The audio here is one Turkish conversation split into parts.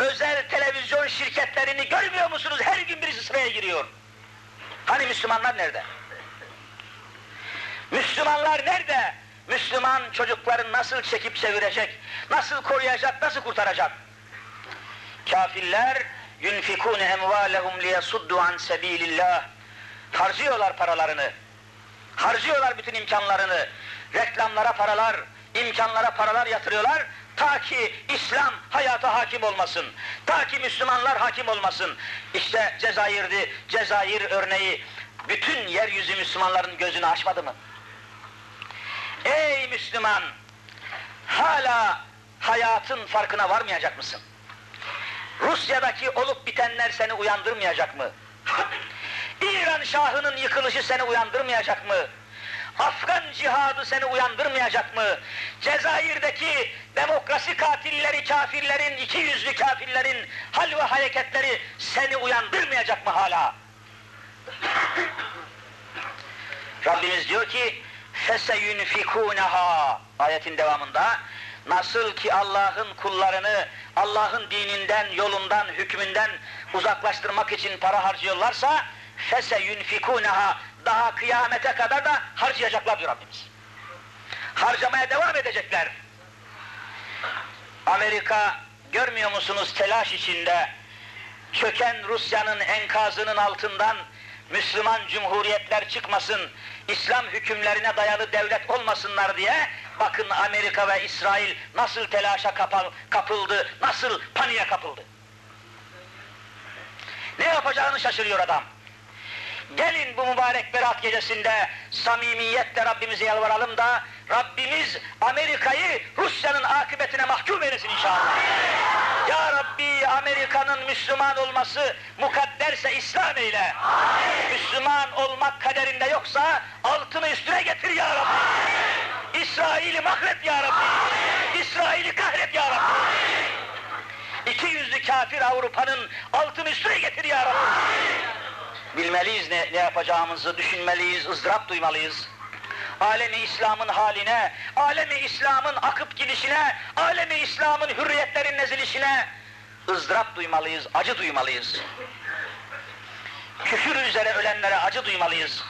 özel televizyon şirketlerini görmüyor musunuz? Her gün birisi sıraya giriyor. Hani Müslümanlar nerede? Müslümanlar nerede? Müslüman çocukların nasıl çekip çevirecek, nasıl koruyacak, nasıl kurtaracak? Kafirler yunfikune emvalehum liyasuddu an sebilillah. Harcıyorlar paralarını. Harcıyorlar bütün imkanlarını. Reklamlara paralar, imkanlara paralar yatırıyorlar. Ta ki İslam hayata hakim olmasın. Ta ki Müslümanlar hakim olmasın. İşte Cezayir'di. Cezayir örneği bütün yeryüzü Müslümanların gözünü açmadı mı? Ey Müslüman! Hala hayatın farkına varmayacak mısın? Rusya'daki olup bitenler seni uyandırmayacak mı? İran Şahı'nın yıkılışı seni uyandırmayacak mı? Afgan cihadı seni uyandırmayacak mı? Cezayir'deki demokrasi katilleri, kafirlerin, iki yüzlü kafirlerin hal ve hareketleri seni uyandırmayacak mı hala? Rabbimiz diyor ki فَسَيُنْفِكُونَهَا ayetin devamında nasıl ki Allah'ın kullarını Allah'ın dininden, yolundan, hükmünden uzaklaştırmak için para harcıyorlarsa فَسَيُنْفِكُونَهَا daha kıyamete kadar da harcayacaklar diyor Rabbimiz. Harcamaya devam edecekler. Amerika görmüyor musunuz telaş içinde çöken Rusya'nın enkazının altından Müslüman cumhuriyetler çıkmasın, İslam hükümlerine dayalı devlet olmasınlar diye bakın Amerika ve İsrail nasıl telaşa kapıldı, nasıl paniğe kapıldı. Ne yapacağını şaşırıyor adam. Gelin bu mübarek berat gecesinde samimiyetle Rabbimize yalvaralım da Rabbimiz Amerika'yı Rusya'nın akıbetine mahkum eylesin inşallah. Ya Rabbi Amerika'nın Müslüman olması mukadderse İslam eyle. Müslüman olmak kaderinde yoksa altını üstüne getir ya Rabbi. İsrail'i mahvet ya Rabbi. İsrail'i kahret ya Rabbi. İki yüzlü kafir Avrupa'nın altını üstüne getir ya Rabbi. Bilmeliyiz ne, ne yapacağımızı, düşünmeliyiz, ızdırap duymalıyız. Alemi İslam'ın haline, alemi İslam'ın akıp gidişine, alemi İslam'ın hürriyetlerin nezilişine ızdırap duymalıyız, acı duymalıyız. Küfür üzere ölenlere acı duymalıyız.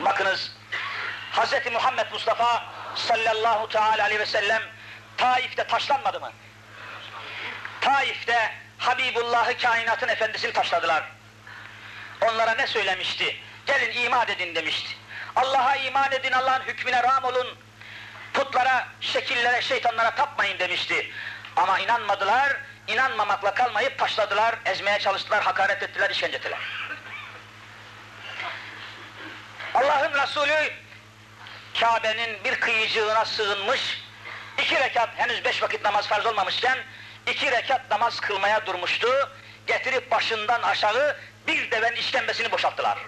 Bakınız, Hz. Muhammed Mustafa sallallahu teala aleyhi ve sellem Taif'te taşlanmadı mı? Taif'te Habibullah'ı kainatın efendisini taşladılar. Onlara ne söylemişti? Gelin iman edin demişti. Allah'a iman edin, Allah'ın hükmüne ram olun. Putlara, şekillere, şeytanlara tapmayın demişti. Ama inanmadılar, inanmamakla kalmayıp taşladılar, ezmeye çalıştılar, hakaret ettiler, işkence ettiler. Allah'ın Resulü Kabe'nin bir kıyıcığına sığınmış, iki rekat, henüz beş vakit namaz farz olmamışken, iki rekat namaz kılmaya durmuştu. Getirip başından aşağı bir devenin işkembesini boşalttılar.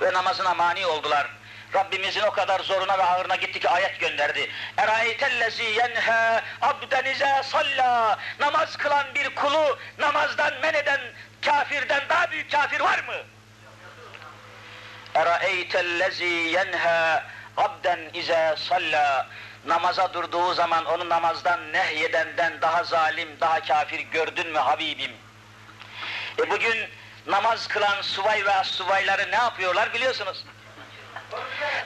Ve namazına mani oldular. Rabbimizin o kadar zoruna ve ağırına gitti ki ayet gönderdi. Eraeytellezi yenhe abden ize salla. Namaz kılan bir kulu namazdan men eden kafirden daha büyük kafir var mı? Eraeytellezi yenhe abden ize salla. Namaza durduğu zaman onu namazdan nehyedenden daha zalim, daha kafir gördün mü Habibim? E bugün namaz kılan subay ve subayları ne yapıyorlar biliyorsunuz.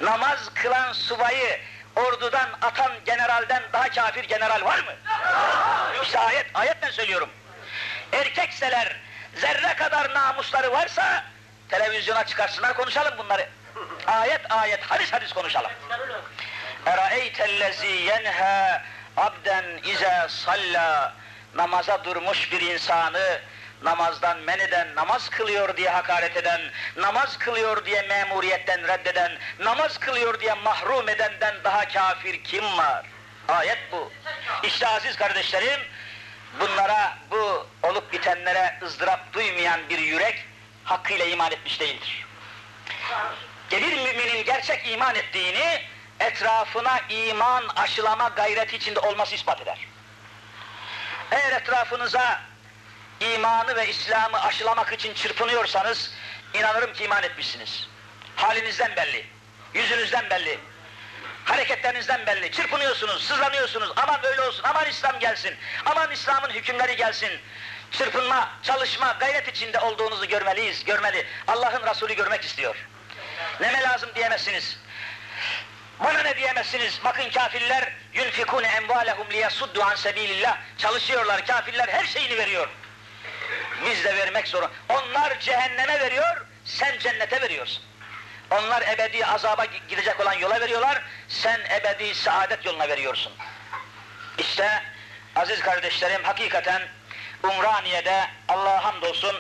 Namaz kılan subayı ordudan atan generalden daha kafir general var mı? İşte ayet, ayetten söylüyorum. Erkekseler zerre kadar namusları varsa televizyona çıkarsınlar konuşalım bunları. Ayet ayet, hadis hadis konuşalım. Eraeytellezi yenha abden ize salla namaza durmuş bir insanı namazdan men eden, namaz kılıyor diye hakaret eden, namaz kılıyor diye memuriyetten reddeden, namaz kılıyor diye mahrum edenden daha kafir kim var? Ayet bu. İşte aziz kardeşlerim, bunlara, bu olup bitenlere ızdırap duymayan bir yürek hakkıyla iman etmiş değildir. Bir müminin gerçek iman ettiğini etrafına iman aşılama gayreti içinde olması ispat eder. Eğer etrafınıza imanı ve İslam'ı aşılamak için çırpınıyorsanız inanırım ki iman etmişsiniz. Halinizden belli, yüzünüzden belli. Hareketlerinizden belli. Çırpınıyorsunuz, sızlanıyorsunuz. Aman öyle olsun, aman İslam gelsin. Aman İslam'ın hükümleri gelsin. Çırpınma, çalışma, gayret içinde olduğunuzu görmeliyiz, görmeli. Allah'ın Resulü görmek istiyor. Neme lazım diyemezsiniz. Bana ne diyemezsiniz? Bakın kafirler yunfikune emvalehum liyasuddu an sebilillah. Çalışıyorlar kafirler her şeyini veriyor. Biz de vermek zorunda. Onlar cehenneme veriyor, sen cennete veriyorsun. Onlar ebedi azaba gidecek olan yola veriyorlar, sen ebedi saadet yoluna veriyorsun. İşte aziz kardeşlerim hakikaten Umraniye'de Allah'a hamdolsun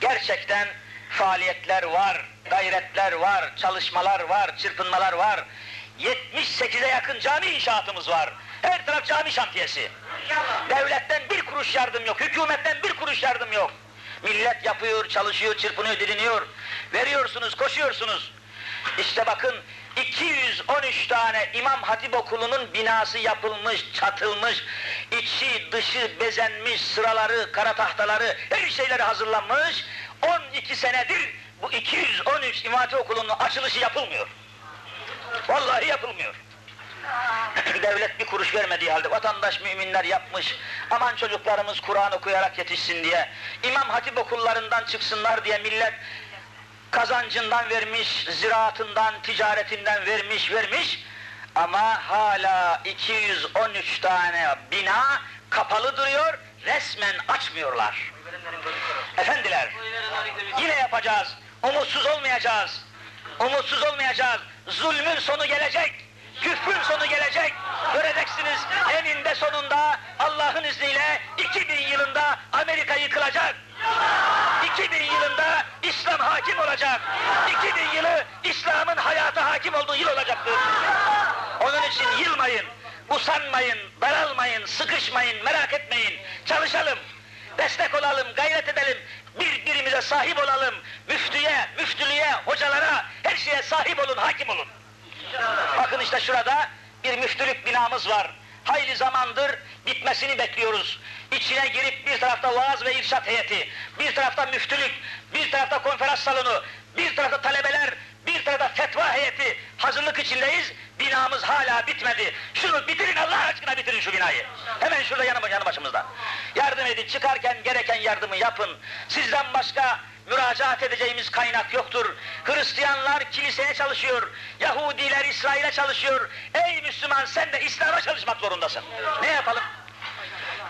gerçekten faaliyetler var, gayretler var, çalışmalar var, çırpınmalar var. 78'e yakın cami inşaatımız var. Her taraf cami şantiyesi. Devletten bir kuruş yardım yok, hükümetten bir kuruş yardım yok. Millet yapıyor, çalışıyor, çırpınıyor, diriniyor. Veriyorsunuz, koşuyorsunuz. İşte bakın 213 tane İmam Hatip Okulu'nun binası yapılmış, çatılmış, içi dışı bezenmiş, sıraları, kara tahtaları, her şeyleri hazırlanmış. 12 senedir bu 213 İmam Hatip Okulu'nun açılışı yapılmıyor. Vallahi yapılmıyor. Devlet bir kuruş vermediği halde vatandaş müminler yapmış. Aman çocuklarımız Kur'an okuyarak yetişsin diye. İmam Hatip okullarından çıksınlar diye millet kazancından vermiş, ziraatından, ticaretinden vermiş, vermiş. Ama hala 213 tane bina kapalı duruyor, resmen açmıyorlar. Efendiler, yine yapacağız. Umutsuz olmayacağız. Umutsuz olmayacağız. Zulmün sonu gelecek. Küfrün sonu gelecek. Göreceksiniz eninde sonunda Allah'ın izniyle 2000 yılında Amerika yıkılacak. 2000 yılında İslam hakim olacak. 2000 yılı İslam'ın hayata hakim olduğu yıl olacaktır. Onun için yılmayın, usanmayın, daralmayın, sıkışmayın, merak etmeyin. Çalışalım, destek olalım, gayret edelim. Birbirimize sahip olalım. Müftüye, müftülüğe, hocalara, her şeye sahip olun, hakim olun. Bakın işte şurada bir müftülük binamız var. Hayli zamandır bitmesini bekliyoruz. İçine girip bir tarafta vaaz ve irşat heyeti, bir tarafta müftülük, bir tarafta konferans salonu, bir tarafta talebeler, bir tarafta fetva heyeti hazırlık içindeyiz. Binamız hala bitmedi. Şunu bitirin Allah aşkına bitirin şu binayı. Hemen şurada yanı, yanı başımızda. Yardım edin, çıkarken gereken yardımı yapın. Sizden başka müracaat edeceğimiz kaynak yoktur. Hristiyanlar kiliseye çalışıyor, Yahudiler İsrail'e çalışıyor. Ey Müslüman sen de İslam'a çalışmak zorundasın. Ne yapalım?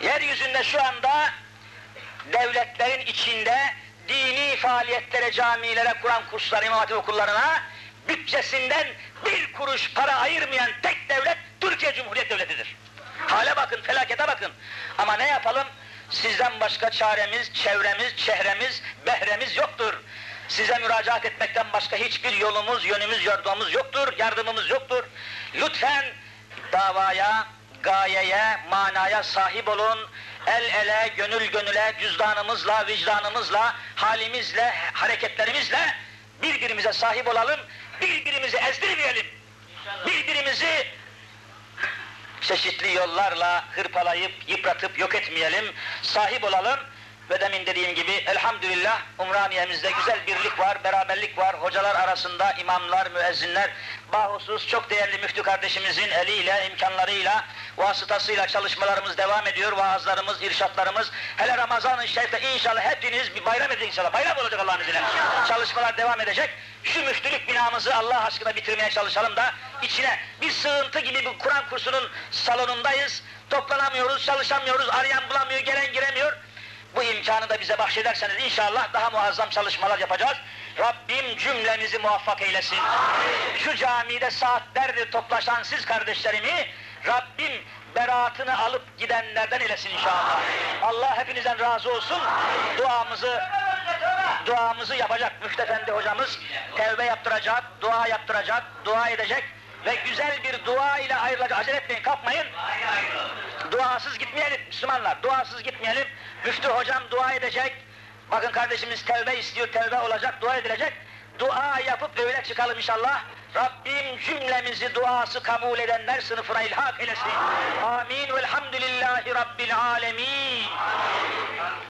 Yeryüzünde şu anda devletlerin içinde dini faaliyetlere, camilere, Kur'an kursları, imam hatip okullarına bütçesinden bir kuruş para ayırmayan tek devlet Türkiye Cumhuriyet Devleti'dir. Hale bakın, felakete bakın. Ama ne yapalım? Sizden başka çaremiz, çevremiz, çehremiz, behremiz yoktur. Size müracaat etmekten başka hiçbir yolumuz, yönümüz, yardımımız yoktur, yardımımız yoktur. Lütfen davaya, gayeye, manaya sahip olun. El ele, gönül gönüle, cüzdanımızla, vicdanımızla, halimizle, hareketlerimizle birbirimize sahip olalım. Birbirimizi ezdirmeyelim. Birbirimizi çeşitli yollarla hırpalayıp, yıpratıp yok etmeyelim. Sahip olalım. Ve demin dediğim gibi elhamdülillah Umraniye'mizde güzel birlik var, beraberlik var. Hocalar arasında imamlar, müezzinler, bahusus çok değerli müftü kardeşimizin eliyle, imkanlarıyla, vasıtasıyla çalışmalarımız devam ediyor. Vaazlarımız, irşatlarımız. Hele Ramazan-ı Şerif'te inşallah hepiniz bir bayram edin inşallah. Bayram olacak Allah'ın izniyle. Çalışmalar devam edecek. Şu müftülük binamızı Allah aşkına bitirmeye çalışalım da içine bir sığıntı gibi bir Kur'an kursunun salonundayız. Toplanamıyoruz, çalışamıyoruz, arayan bulamıyor, gelen giremiyor. Bu imkanı da bize bahşederseniz inşallah daha muazzam çalışmalar yapacağız. Rabbim cümlemizi muvaffak eylesin. Şu camide saatlerdir toplaşan siz kardeşlerimi Rabbim beraatını alıp gidenlerden eylesin inşallah. Allah hepinizden razı olsun. Duamızı duamızı yapacak Müftefendi hocamız. Tevbe yaptıracak, dua yaptıracak, dua edecek ve güzel bir dua ile ayrılacak. Acele etmeyin, kapmayın. Duasız gitmeyelim Müslümanlar, duasız gitmeyelim. Müftü hocam dua edecek. Bakın kardeşimiz tevbe istiyor, tevbe olacak, dua edilecek. Dua yapıp öyle çıkalım inşallah. Rabbim cümlemizi duası kabul edenler sınıfına ilhak eylesin. Amin. Velhamdülillahi Rabbil alemin.